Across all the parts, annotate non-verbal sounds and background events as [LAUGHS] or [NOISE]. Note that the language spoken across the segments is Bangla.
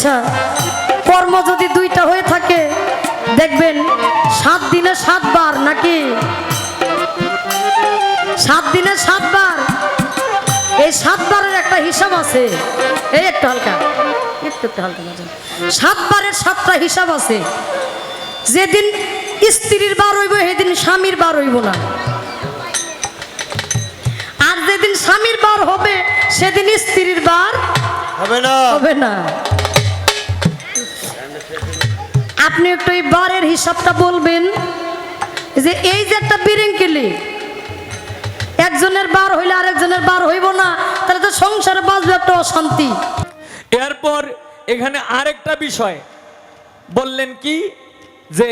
আচ্ছা কর্ম যদি দুইটা হয়ে থাকে দেখবেন সাত দিনে সাতবার নাকি? সাত দিনে সাতবার। এই সাতবারের একটা হিসাব আছে। এই একটু হালকা একটু একটু হালকা সাতবারের সাতটা হিসাব আছে। যেদিন স্ত্রীর বার হইব সেদিন স্বামীর বার হইব না। আর যেদিন স্বামীর বার হবে সেদিন স্ত্রীর বার হবে না। হবে না। আপনি একটু এই বারের হিসাবটা বলবেন যে এই যে একটা বিরিঙ্কিলি, একজনের বার হইলে আরেকজনের বার হইব না, তাহলে তো সংসারে বাঁচবে একটা অশান্তি। এরপর এখানে আরেকটা বিষয়। বললেন কি যে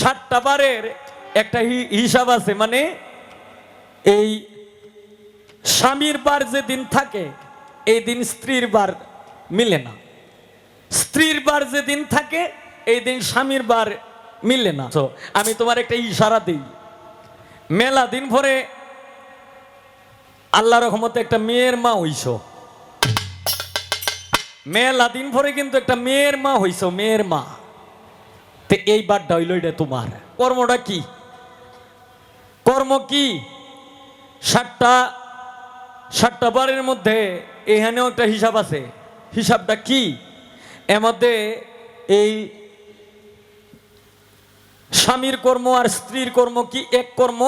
সাতটা বারের একটা হিসাব আছে মানে এই স্বামীর বার যে দিন থাকে, এই দিন স্ত্রীর বার মিলে না। স্ত্রীর বার যে দিন থাকে এই দিন স্বামীর বার মিললে না। তো আমি তোমার একটা ইশারা দিই। মেলা দিন পরে আল্লাহ রহমতে একটা মেয়ের মা হইছ। মেলা দিন পরে কিন্তু একটা মেয়ের মা হইছ, মেয়ের মা। তে এই বারটা হইল এটা তোমার। কর্মটা কি? কর্ম কি? সাতটা সাতটা বারের মধ্যে এখানেও একটা হিসাব আছে। হিসাবটা কি? এর মধ্যে এই স্বামীর কর্ম আর স্ত্রীর কর্ম কি এক কর্ম?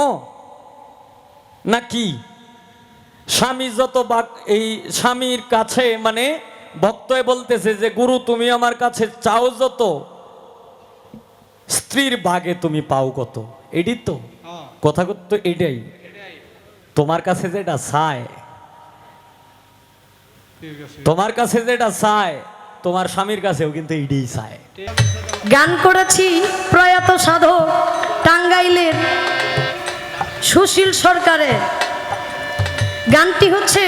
না কি স্বামী যত বাক এই স্বামীর কাছে মানে ভক্তয় বলতেছে যে গুরু তুমি আমার কাছে চাও যত স্ত্রীর ভাগে তুমি পাও কত? এটি তো। কথা তো এটাই। তোমার কাছে যেটা চায় তোমার কাছে যেটা চায় তোমার স্বামীর কাছেও কিন্তু এটাই চায়। গান করেছি প্রয়াত সাধক টাঙ্গাইলের সুশীল সরকারের। গানটি হচ্ছে,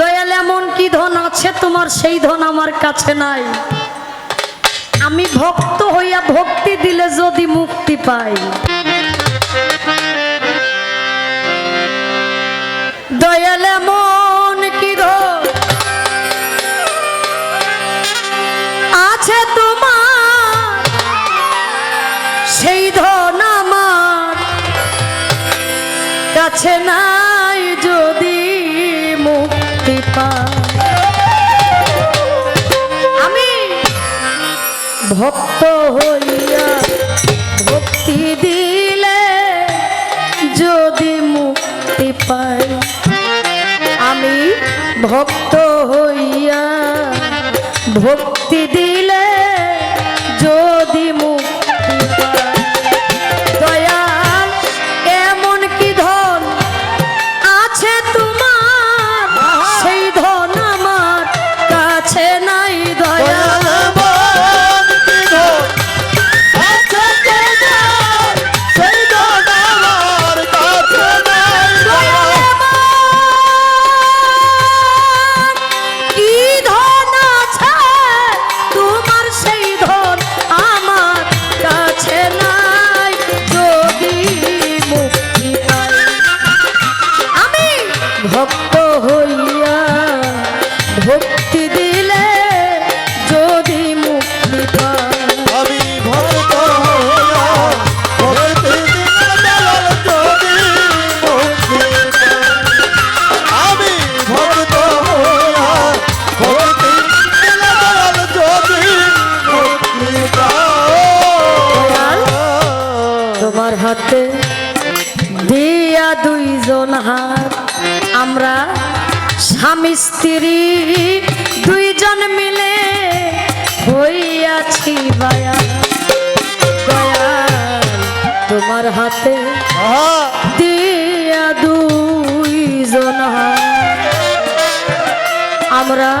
দয়াল এমন কি ধন আছে তোমার, সেই ধন আমার কাছে নাই। আমি ভক্ত হইয়া ভক্তি দিলে যদি মুক্তি পাই। দয়াল এমন ভক্ত হইয়া ভক্তি দিলে যদি মুক্তি পাই। আমি ভক্ত হইয়া ভক্তি দিলে আমরা স্বামী স্ত্রী দুইজন মিলে হইয়াছি বায়া তোমার হাতে দিয়া দুইজন আমরা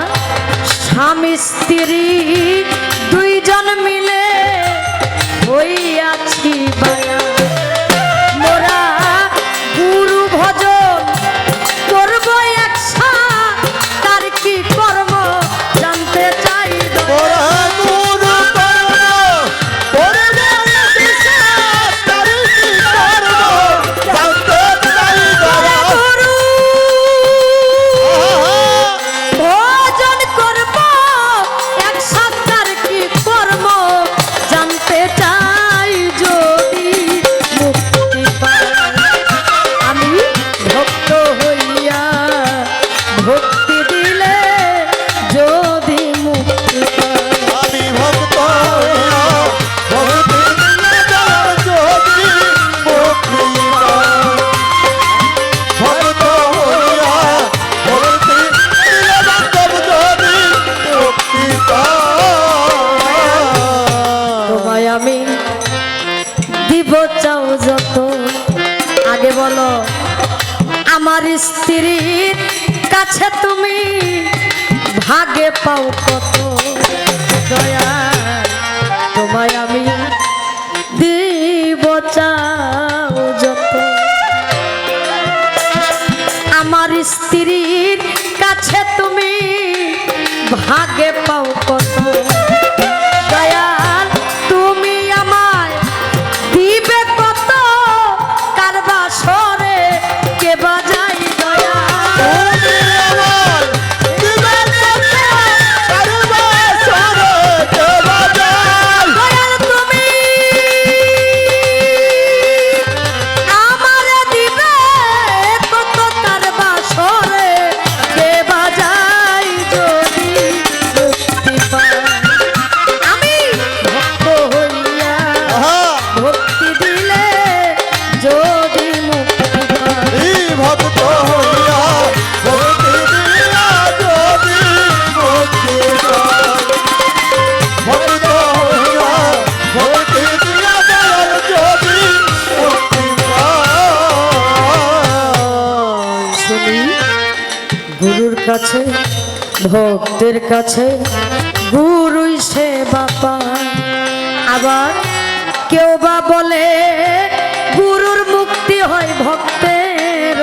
স্বামী স্ত্রী দিব চাও যত। আগে বলো, আমার স্ত্রীর কাছে তুমি ভাগে পাও কত? দয়া, তোমায় আমি দিব চাও যত। আমার স্ত্রীর কাছে তুমি ভাগে ভক্তের কাছে গুরুই সে বাপা। আবার কেউ বা বলে, গুরুর মুক্তি হয় ভক্তের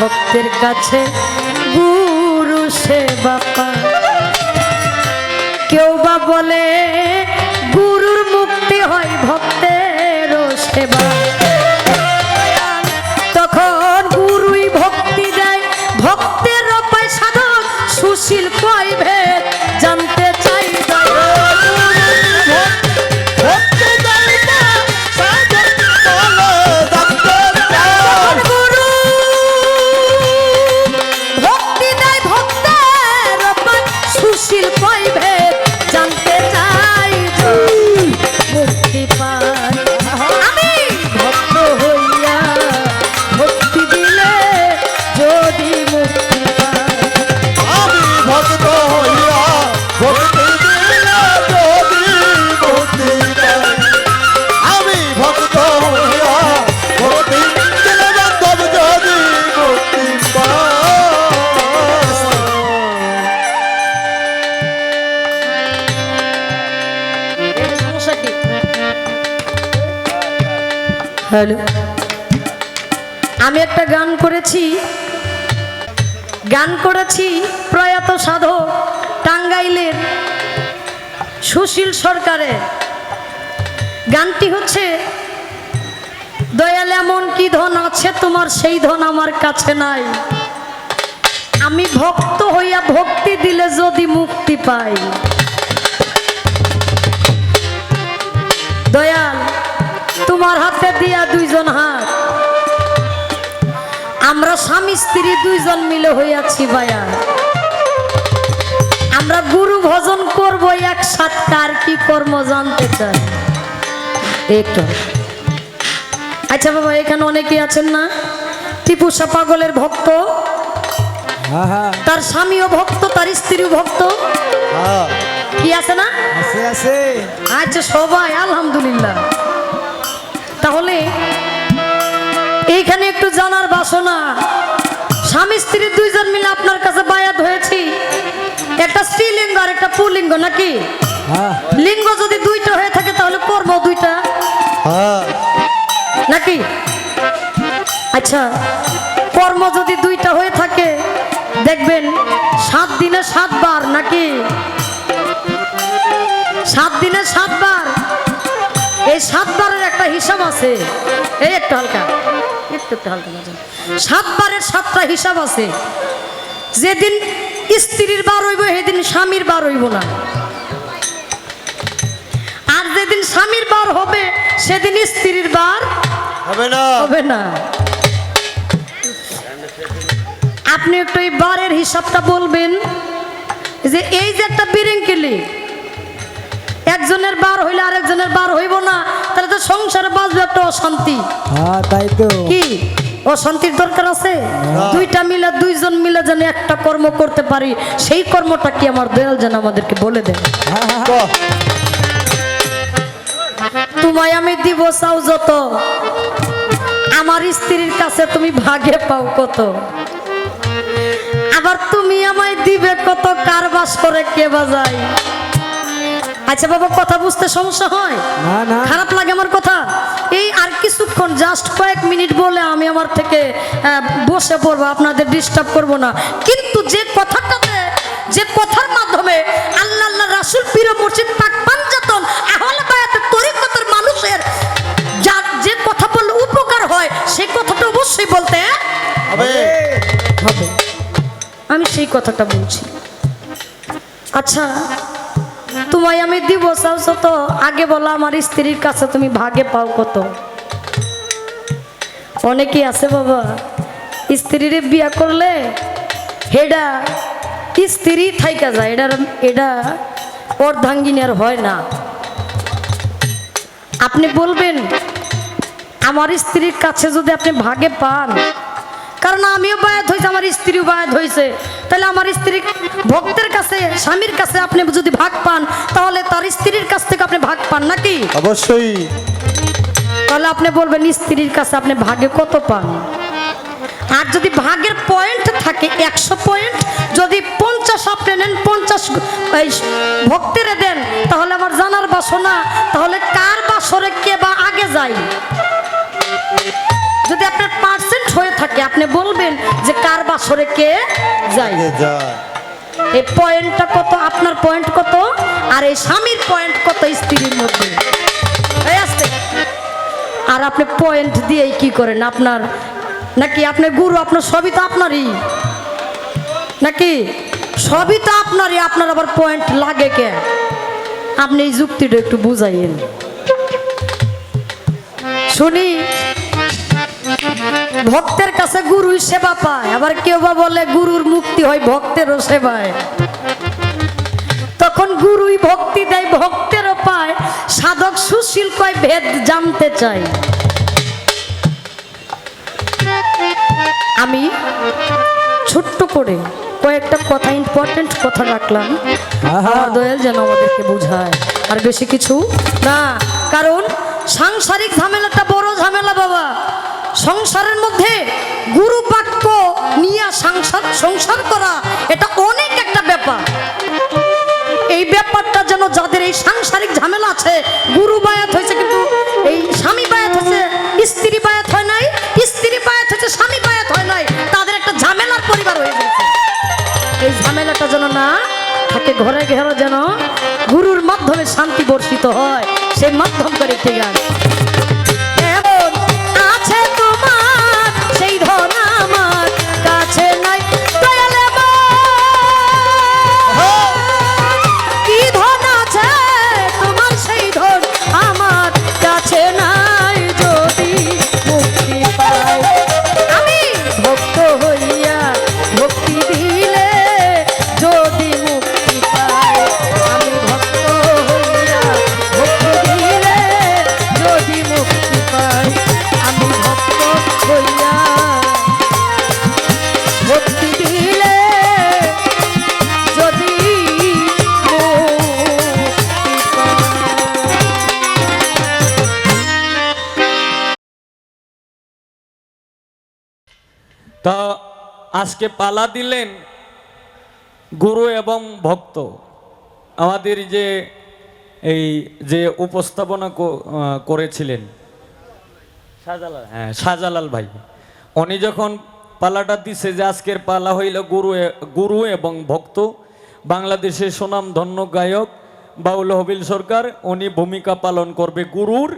ভক্তের কাছে গুরু সে বাপা। কেউ বা বলে হ্যালো। আমি একটা গান করেছি। গান করেছি প্রয়াত সাধক টাঙ্গাইলের সুশীল সরকারের। গানটি হচ্ছে, দয়াল এমন কি ধন আছে তোমার, সেই ধন আমার কাছে নাই। আমি ভক্ত হইয়া ভক্তি দিলে যদি মুক্তি পাই। দয়াল তোমার হাতে দিয়া দুইজন হাত। আমরা স্বামী স্ত্রী দুইজন মিলে হইয়াছি ভাইয়া। আমরা গুরু ভজন করব একসাথ কার কি কর্ম জানতে চাই। একটু আচ্ছা বাবা এখানে অনেকেই আছেন না? টিপু পাগলের ভক্ত। তার স্বামীও ভক্ত তার স্ত্রীও ভক্ত। হ্যাঁ, কি আছে না? আছে আছে। আচ্ছা সবাই আলহামদুলিল্লাহ। তাহলে এইখানে একটু জানার বাসনা। স্বামী স্ত্রী দুইজন মিলে আপনার কাছে বায়াত হয়েছি। একটা স্ত্রীলিঙ্গ আর একটা পুলিঙ্গ নাকি? লিঙ্গ যদি দুইটা হয়ে থাকে তাহলে কর্ম দুইটা। হ্যাঁ। নাকি? আচ্ছা কর্ম যদি দুইটা হয়ে থাকে দেখবেন সাত দিনে সাতবার নাকি? সাত দিনে সাতবার হিসাব আছে? এই একটু হালকা একটু একটু হালকা। সাতবারের সাতটা হিসাব আছে। যেদিন স্ত্রীর বার হইব সেদিন স্বামীর বার হইব না। আর যেদিন স্বামীর বার হবে সেদিন স্ত্রীর বার হবে না। হবে না। আপনি একটু এই বারের হিসাবটা বলবেন যে এই যে একটা বিরিঙ্কিলি একজনের বার হইলে আরেকজনের বার হইব না তাহলে তো সংসারে বাঁচবে একটা অশান্তি। হ্যাঁ তাই তো। কি? অশান্তির দরকার আছে? দুইটা মিলে দুইজন মিলে যেন একটা কর্ম করতে পারি সেই কর্মটা কি আমার দয়াল যেন আমাদেরকে বলে দেয় হ্যাঁ, হ্যাঁ, তোমায় আমি দিব চাও যত আমার স্ত্রীর কাছে তুমি ভাগে পাও কত। আবার তুমি আমায় দিবে কত কারবাস করে কে বাজাই আচ্ছা বাবা কথা বুঝতে সমস্যা হয়? না না। খারাপ লাগে আমার কথা? এই আর কিছুক্ষণ জাস্ট কয়েক মিনিট বলে আমি আমার থেকে বসে পড়ব আপনাদের ডিস্টার্ব করব না। কিন্তু যে কথাটাতে যে কথার মাধ্যমে আল্লাহ আল্লাহ রাসুল পীর মুর্শিদ পাক পাঞ্জাতন আহলে বায়াতে তরিকতের মানুষের যা যে কথা বললে উপকার হয় সেই কথাটা অবশ্যই বলতে হবে। হবে। আমি সেই কথাটা বলছি। আচ্ছা তোমায় আমি দিব চাওছো তো আগে বলো, আমার স্ত্রীর কাছে তুমি ভাগে পাও কত? অনেকেই আছে বাবা, স্ত্রীর বিয়া করলে হেডা স্ত্রী থাইকা যায় এটার এটা অর্ধাঙ্গিনী হয় না। আপনি বলবেন, আমার স্ত্রীর কাছে যদি আপনি ভাগে পান কারণ আমিও বায়াত হয়েছে আমার স্ত্রীও বায়াত হয়েছে। তাহলে আমার স্ত্রী ভক্তের কাছে স্বামীর কাছে আপনি যদি ভাগ পান তাহলে তার স্ত্রীর কাছ থেকে আপনি ভাগ পান নাকি? অবশ্যই। তাহলে আপনি বলবেন স্ত্রীর কাছে আপনি ভাগে কত পান? আর যদি ভাগের পয়েন্ট থাকে একশো পয়েন্ট যদি পঞ্চাশ আপনি নেন পঞ্চাশ ভক্তেরে দেন তাহলে আমার জানার বাসনা তাহলে কার বাসরে কে বা আগে যায়? যদি আপনার পার্সেন্ট হয়ে থাকে আপনি বলবেন যে কার বাসরে কে যায়? এই পয়েন্টটা কত? আপনার পয়েন্ট কত? আর এই স্বামীর পয়েন্ট কত? স্ত্রীর মধ্যে। আর আপনি পয়েন্ট দিয়েই কি করেন? আপনার নাকি আপনার গুরু আপনার সবই তো আপনারই? নাকি সবই তো আপনারই? আপনার আবার পয়েন্ট লাগে কে? আপনি এই যুক্তিটা একটু বুঝাইয়েন। শুনি ভক্তের কাছে গুরুই সেবা পায় আবার কেউ বা বলে গুরুর মুক্তি হয় ভক্তেরও সেবায়। তখন গুরুই ভক্তি দেয় ভক্তেরও পায়। সাধক সুশীল কয় ভেদ জানতে চাই আমি ছোট্ট করে কয়েকটা কথা ইম্পর্টেন্ট কথা রাখলাম। দয়াল যেন আমাদেরকে বোঝায়। আর বেশি কিছু না কারণ সাংসারিক ঝামেলাটা বড় ঝামেলা বাবা। সংসারের মধ্যে গুরু বাক্য নিয়ে সংসার সংসার করা, এটা অনেক একটা ব্যাপার। এই ব্যাপারটা যেন যাদের এই সাংসারিক ঝামেলা আছে, গুরু বায়াত হয়েছে কিন্তু এই স্বামী বায়াত হয়েছে, স্ত্রী বায়াত হয় নাই, স্ত্রী বায়াত হয়েছে, স্বামী বায়াত হয় নাই, তাদের একটা ঝামেলার পরিবার হয়ে গেছে। এই ঝামেলাটা যেন না থাকে ঘরে ঘেরো যেন, গুরুর মাধ্যমে শান্তি বর্ষিত হয়, সেই মাধ্যম করে একটি গান আজকে পালা দিলেন গুরু এবং ভক্ত। আমাদের যে এই যে উপস্থাপনা করেছিলেন। শাহজালাল। হ্যাঁ শাহজালাল ভাই। উনি যখন পালাটা দিছে যে আজকের পালা হইল গুরু গুরু এবং ভক্ত বাংলাদেশের সুনাম ধন্য গায়ক বাউল হবিল সরকার উনি ভূমিকা পালন করবে গুরুর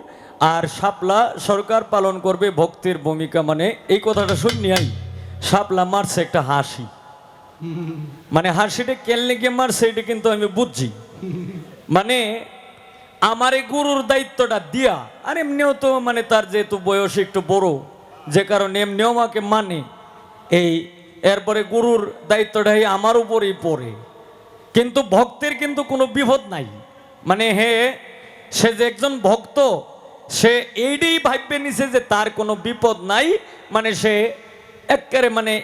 আর শাপলা সরকার পালন করবে ভক্তির ভূমিকা। মানে এই কথাটা শুনি শাপলা মারছে একটা হাসি। মানে হাসিটা কেলনে গিয়ে মারছে, এটা কিন্তু আমি বুঝছি। মানে আমার এই গুরুর দায়িত্বটা দিয়া, আর এমনিও তো মানে তার যেহেতু বয়স একটু বড়, যে কারণে এমনিও আমাকে মানে। এই এরপরে গুরুর দায়িত্বটা আমার উপরেই পড়ে। কিন্তু ভক্তের কিন্তু কোনো বিপদ নাই। মানে হে, সে যে একজন ভক্ত, সে এইটাই ভাববে নিছে যে তার কোনো বিপদ নাই। মানে সে একেবারে মানে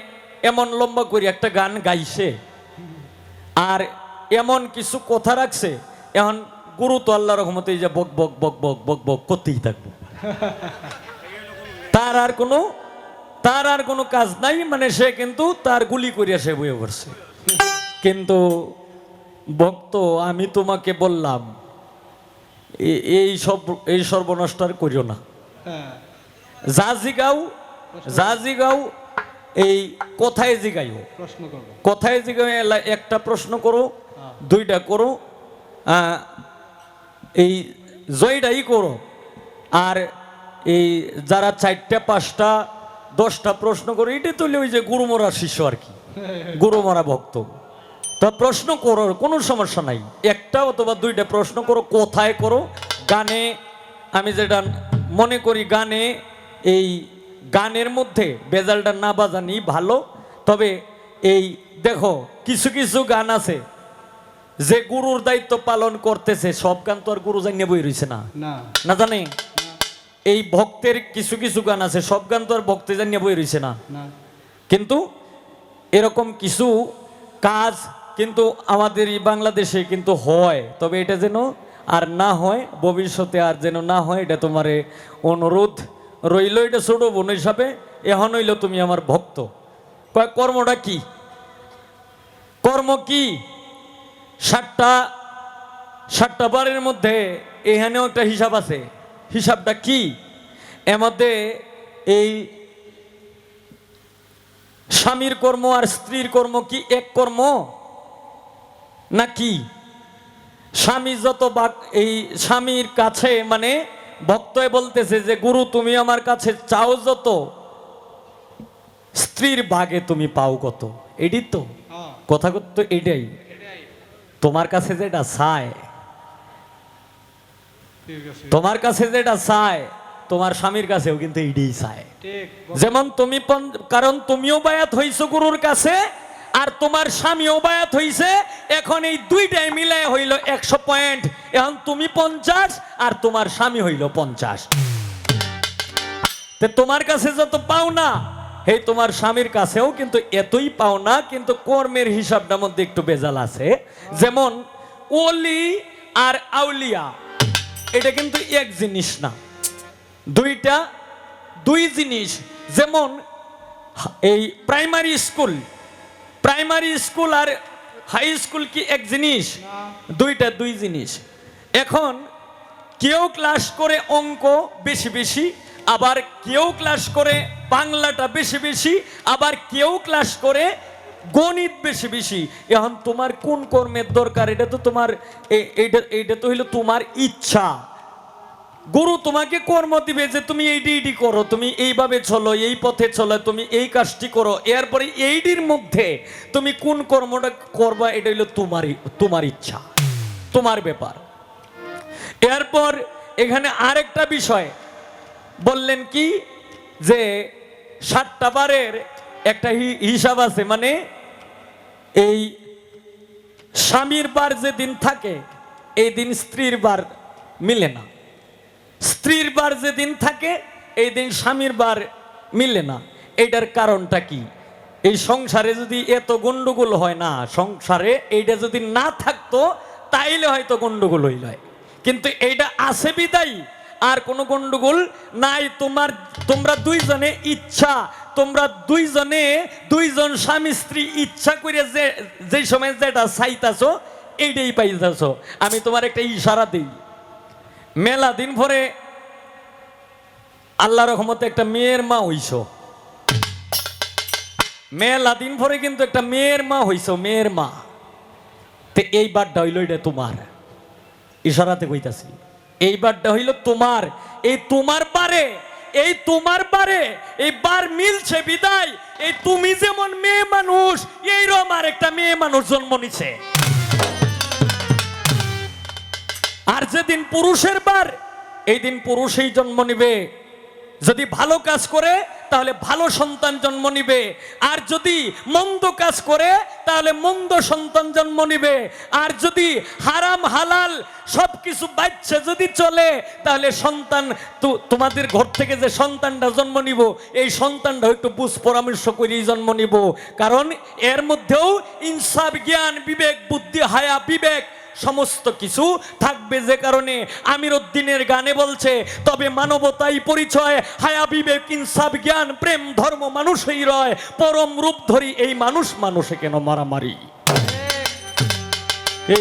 এমন লম্বা করে একটা গান গাইছে। আর এমন কিছু কথা রাখছে এখন গুরু তো আল্লাহ রহমতে যে বক বক বক বক বক বক করতেই থাকব। তার আর কোনো তার আর কোনো কাজ নাই মানে সে কিন্তু তার গুলি করিয়া সে বয়ে পড়ছে। কিন্তু ভক্ত আমি তোমাকে বললাম এই সব এই সর্বনষ্টার করিও না। যা জিগাও যা জিগাও এই কোথায় জিগাইও? কোথায় এলা- একটা প্রশ্ন করো দুইটা করো এই জয়টাই করো। আর এই যারা চারটা পাঁচটা দশটা প্রশ্ন করো এটাই তো ওই যে গুরুমরা শিষ্য আর কি। [LAUGHS] গুরুমরা ভক্ত। তা প্রশ্ন করো কোনো সমস্যা নাই। একটা অথবা দুইটা প্রশ্ন করো কোথায় করো? গানে আমি যেটা মনে করি গানে এই গানের মধ্যে বেজালটা না বাজানি ভালো তবে এই দেখো কিছু কিছু গান আছে যে গুরুর দায়িত্ব পালন করতেছে সব গান তো আর গুরু জানিয়ে বই রয়েছে না। না। জানে? এই ভক্তের কিছু কিছু গান আছে সব গান তো আর ভক্তে জানিয়ে বই রয়েছে না। না। কিন্তু এরকম কিছু কাজ কিন্তু আমাদের এই বাংলাদেশে কিন্তু হয় তবে এটা যেন আর না হয় ভবিষ্যতে আর যেন না হয় এটা তোমারে অনুরোধ। রইল এটা ছোট বোন হিসাবে, এখন হইল তুমি আমার ভক্ত। কয়, কর্মটা কি? কর্ম কি? ষাটটা ষাটটা বারের মধ্যে এখানেও একটা হিসাব আছে। হিসাবটা কি? এর মধ্যে এই স্বামীর কর্ম আর স্ত্রীর কর্ম কি এক কর্ম? না কি? স্বামী যত এই স্বামীর কাছে মানে ভক্তয় বলতেছে যে গুরু তুমি আমার কাছে চাও যত স্ত্রীর বাগে তুমি পাও কত? এটি তো। হ্যাঁ। কথা তো এটাই। তোমার কাছে যেটা চায় তোমার কাছে যেটা চায় তোমার স্বামীর কাছেও কিন্তু এটাই চায়। যেমন তুমি কারণ তুমিও বায়াত হইছো গুরুর কাছে আর তোমার স্বামীও বায়াত হইছে, এখন এই দুইটাই মিলাই হইল একশো পয়েন্ট। এখন তুমি পঞ্চাশ আর তোমার স্বামী হইল পঞ্চাশ। তোমার কাছে যত পাও না এই তোমার স্বামীর কাছেও কিন্তু এতই পাও না কিন্তু কর্মের হিসাবটার মধ্যে একটু বেজাল আছে। যেমন ওলি আর আউলিয়া, এটা কিন্তু এক জিনিস না। দুইটা, দুই জিনিস। যেমন এই প্রাইমারি স্কুল প্রাইমারি স্কুল আর হাই স্কুল কি এক জিনিস? দুইটা দুই জিনিস। এখন কেউ ক্লাস করে অঙ্ক বেশি বেশি আবার কেউ ক্লাস করে বাংলাটা বেশি বেশি আবার কেউ ক্লাস করে গণিত বেশি বেশি। এখন তোমার কোন কর্মের দরকার? এটা তো তোমার এইটা এইটা তো হইল তোমার ইচ্ছা। গুরু তোমাকে কর্ম দিবে যে তুমি এইটি এইটি করো, তুমি এইভাবে চলো, এই পথে চলো, তুমি এই কাজটি করো। এরপরে এইটির মধ্যে তুমি কোন কর্মটা করবা, এটা হইল তোমারই, তোমার ইচ্ছা, তোমার ব্যাপার। এরপর এখানে আরেকটা বিষয়, বললেন কি যে সাতটা বারের একটা হিসাব আছে মানে এই স্বামীর বার যে দিন থাকে এই দিন স্ত্রীর বার মিলে না। স্ত্রীর বার যেদিন থাকে, এই দিন স্বামীর বার মিলে না। এটার কারণটা কি? এই সংসারে যদি এত গন্ডগোল হয় না, সংসারে এইটা যদি না থাকতো, তাইলে হয়তো গন্ডগোল হইল। কিন্তু এইটা আছে বিদায়, আর কোনো গন্ডগোল নাই। তোমার, তোমরা দুইজনে ইচ্ছা, তোমরা দুইজনে, দুইজন স্বামী স্ত্রী ইচ্ছা করে যে যেই সময় যেটা চাইতাছো, এইটাই পাইতাছো। আমি তোমার একটা ইশারা দিই। মেলা দিন পরে আল্লাহ রহমতে একটা মেয়ের মা হইছ। মেলা দিন পরে কিন্তু একটা মেয়ের মা হইছ, মেয়ের মা। তে এই বারটা হইল এটা তোমার। ইশারাতে কইতাছি। এই বারটা হইল তোমার। এই তোমার বারে, এই তোমার বারে, এই বার মিলছে বিদায়। এই তুমি যেমন মেয়ে মানুষ এইরকম আর একটা মেয়ে মানুষ জন্ম নিছে। আর যেদিন পুরুষের বার, এই দিন পুরুষই জন্ম নিবে। যদি ভালো কাজ করে, তাহলে ভালো সন্তান জন্ম নিবে। আর যদি মন্দ কাজ করে, তাহলে মন্দ সন্তান জন্ম নিবে। আর যদি হারাম, হালাল সব কিছু বাচ্চা যদি চলে, তাহলে সন্তান তোমাদের ঘর থেকে যে সন্তানটা জন্ম নিব, এই সন্তানটা একটু বুঝ পরামর্শ করেই জন্ম নিব। কারণ এর মধ্যেও ইনসাফ, জ্ঞান, বিবেক, বুদ্ধি, হায়া, বিবেক সমস্ত কিছু থাকবে যে কারণে আমির উদ্দিনের গানে বলছে, তবে মানবতাই পরিচয়, হায়া, বিবেক, ইনসাফ, জ্ঞান, প্রেম, ধর্ম, মানুষই রয়। পরম রূপ ধরি এই মানুষ মানুষে কেন মারামারি? এ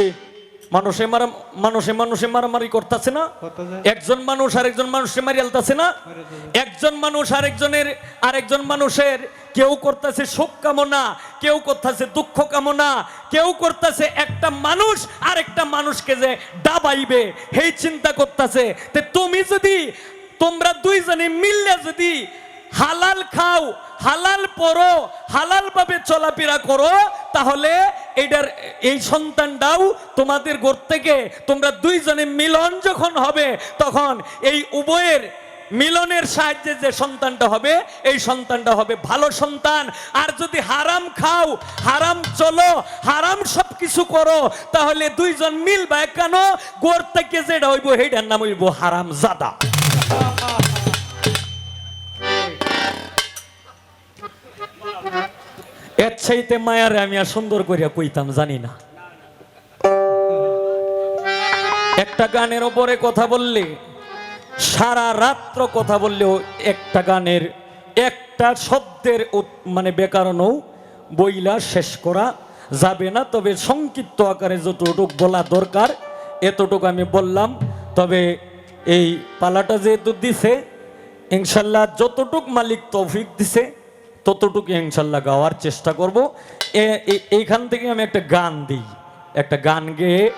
মানুষে মারা মানুষে মানুষে মারামারি করতেছে না। একজন মানুষ আরেকজন মানুষে মারি আলতাছে না। একজন মানুষ আরেকজনের আরেকজন মানুষের কেউ করতেছে সুখ কামনা কেউ করতেছে দুঃখ কামনা কেউ করতেছে একটা মানুষ আরেকটা মানুষকে যে ডাবাইবে সেই চিন্তা করতেছে। তে তুমি যদি তোমরা দুইজনে মিললে যদি হালাল খাও হালাল পরো হালাল ভাবে চলাফেরা করো, তাহলে এটার, এই সন্তানটাও তোমাদের ঘর থেকে তোমরা দুইজনে মিলন যখন হবে, তখন এই উভয়ের মিলনের সাহায্যে যে সন্তানটা হবে, এই সন্তানটা হবে ভালো সন্তান। আর যদি হারাম খাও, হারাম চলো, হারাম সব কিছু করো, তাহলে দুইজন মিলবা কেন? গোর থেকে যেটা হইব, সেইটার নাম হইব হারাম জাদা এর মায়ারে আমি আর সুন্দর করিয়া কইতাম, জানি না। একটা গানের ওপরে কথা বললে, সারা রাত্র কথা বললেও একটা গানের, একটা শব্দের মানে ব্যাকরণও বইলা শেষ করা যাবে না। তবে সংক্ষিপ্ত আকারে যতটুক বলা দরকার, এতটুকু আমি বললাম। তবে এই পালাটা যেহেতু দিছে, ইনশাল্লাহ যতটুক মালিক তৌফিক দিছে ততটুকু ইনশাল্লাহ গাওয়ার চেষ্টা করব। এ- এ- এইখান থেকে আমি একটা গান দিই। একটা গান গেয়ে